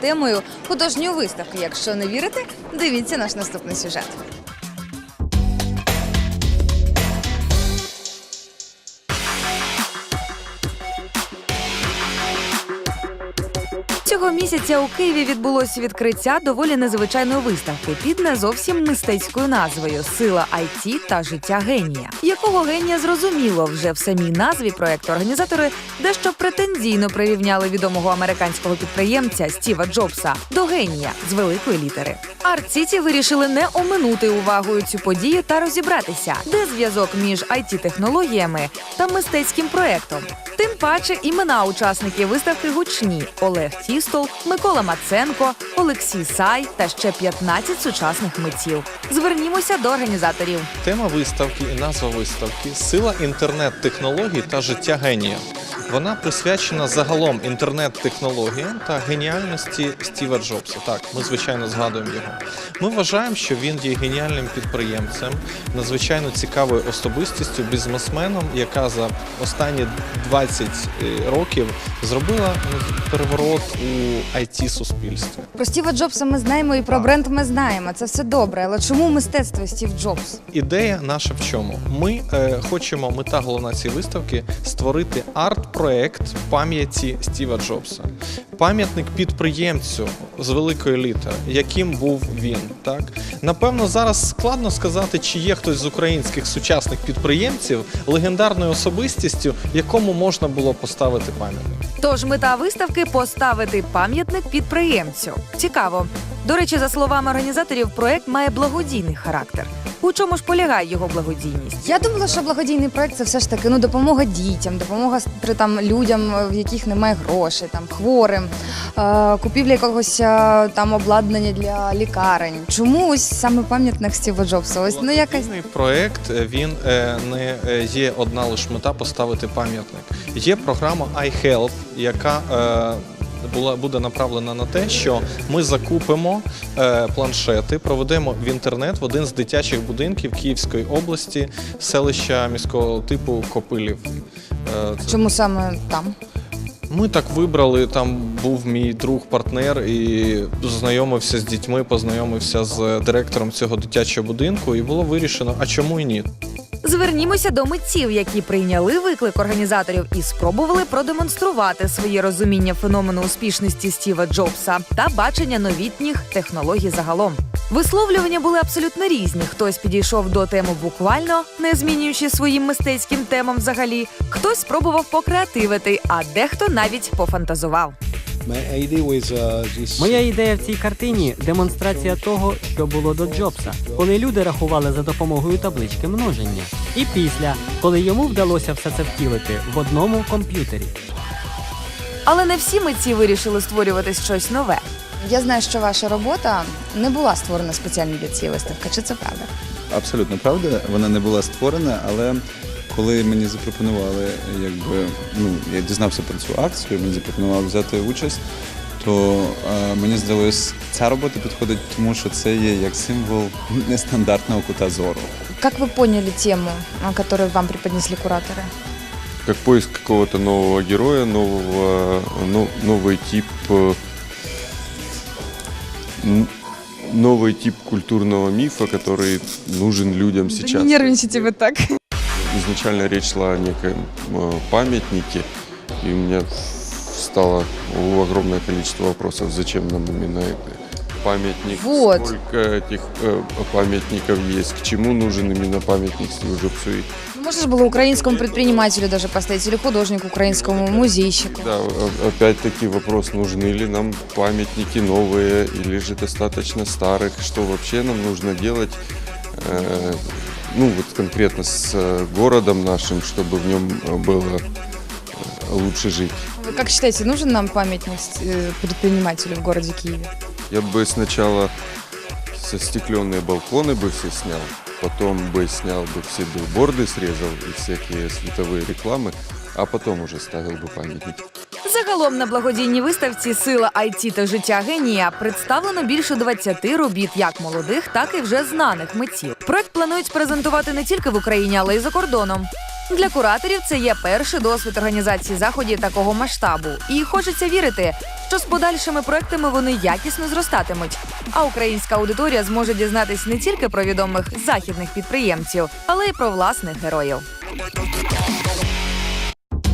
темою художньої виставки. Якщо не вірите, дивіться наш наступний сюжет. Цього місяця у Києві відбулося відкриття доволі незвичайної виставки під не зовсім мистецькою назвою Сила IT та життя генія. Якого генія зрозуміло вже в самій назві проекту організатори дещо претензійно прирівняли відомого американського підприємця Стіва Джобса до генія з великої літери. Арт-Сіті вирішили не оминути увагою цю подію та розібратися, де зв'язок між it технологіями та мистецьким проектом. Тим паче імена учасників виставки гучні: Олег Тістол, Микола Маценко, Олексій Сай та ще 15 сучасних митців. Звернімося до організаторів. Тема виставки і назва виставки Сила інтернет-технологій та життя генія. Вона присвячена загалом інтернет-технологіям та геніальності Стіва Джобса. Так, ми звичайно згадуємо його. Ми вважаємо, що він є геніальним підприємцем, надзвичайно цікавою особистістю, бізнесменом, яка за останні 20 років зробила ну, переворот у it суспільстві Про Стіва Джобса ми знаємо і про Так. бренд ми знаємо. Це все добре. Але чому мистецтво Стів Джобс? Ідея наша в чому? Ми е, хочемо, мета головна цієї виставки створити арт-проект пам'яті Стіва Джобса. Пам'ятник підприємцю з великої літери, яким був він. Так напевно, зараз складно сказати, чи є хтось з українських сучасних підприємців легендарною особистістю, якому можна було поставити пам'ятник. Тож мета виставки поставити пам'ятник підприємцю. Цікаво. До речі, за словами організаторів, проект має благодійний характер. У чому ж полягає його благодійність? Я думала, що благодійний проект це все ж таки ну допомога дітям, допомога там людям, в яких немає грошей, там хворим, е, купівля якогось е, там обладнання для лікарень. Чому ось саме пам'ятник Стіва Джобса? Ось ну якась проект е, він е, не е, є одна лише мета поставити пам'ятник. Є програма iHelp, яка е, була буде направлена на те, що ми закупимо е, планшети, проведемо в інтернет в один з дитячих будинків Київської області, селища міського типу Копилів. Е, чому саме там? ми так вибрали. Там був мій друг, партнер, і знайомився з дітьми, познайомився з директором цього дитячого будинку, і було вирішено, а чому і ні? Звернімося до митців, які прийняли виклик організаторів і спробували продемонструвати своє розуміння феномену успішності Стіва Джобса та бачення новітніх технологій загалом. Висловлювання були абсолютно різні. Хтось підійшов до теми буквально, не змінюючи своїм мистецьким темам взагалі. Хтось спробував покреативити, а дехто навіть пофантазував. Uh. Моя ідея в цій картині демонстрація того, що було до Джобса, коли люди рахували за допомогою таблички множення. І після, коли йому вдалося все це втілити в одному комп'ютері. Але не всі митці вирішили створювати щось нове. Я знаю, що ваша робота не була створена спеціально для цієї виставки. Чи це правда? Абсолютно правда, вона не була створена, але коли мені запропонували, якби ну я дізнався про цю акцію, мені запропонували взяти участь, то е, мені здалось, ця робота підходить, тому що це є як символ нестандартного кута зору. Как вы поняли тему, а, которую вам преподнесли кураторы? как поиск какого-то нового героя, нового, ну, новый тип, э, н- новый тип культурного мифа, который нужен людям сейчас. нервничайте вы так. Изначально речь шла о неком э, памятнике, и у меня стало огромное количество вопросов, зачем нам именно это памятник, Вот. сколько этих э, памятников есть, к чему нужен именно памятник. И Можно же было украинскому предпринимателю даже поставить, или художнику украинскому, музейщику. Да, опять-таки вопрос, нужны ли нам памятники новые или же достаточно старых, что вообще нам нужно делать, э, ну вот конкретно с э, городом нашим, чтобы в нем э, было э, лучше жить. Вы как считаете, нужен нам памятник предпринимателю в городе Киеве? Я бы сначала застекленные балконы бы все снял, потом бы снял бы все билборды, срезал и всякие световые рекламы, а потом уже ставил бы памятники. Загалом на благодійній виставці Сила IT та життя генія представлено більше 20 робіт як молодих, так і вже знаних митців. Проект планують презентувати не тільки в Україні, але й за кордоном. Для кураторів це є перший досвід організації заходів такого масштабу, і хочеться вірити, що з подальшими проектами вони якісно зростатимуть. А українська аудиторія зможе дізнатись не тільки про відомих західних підприємців, але й про власних героїв.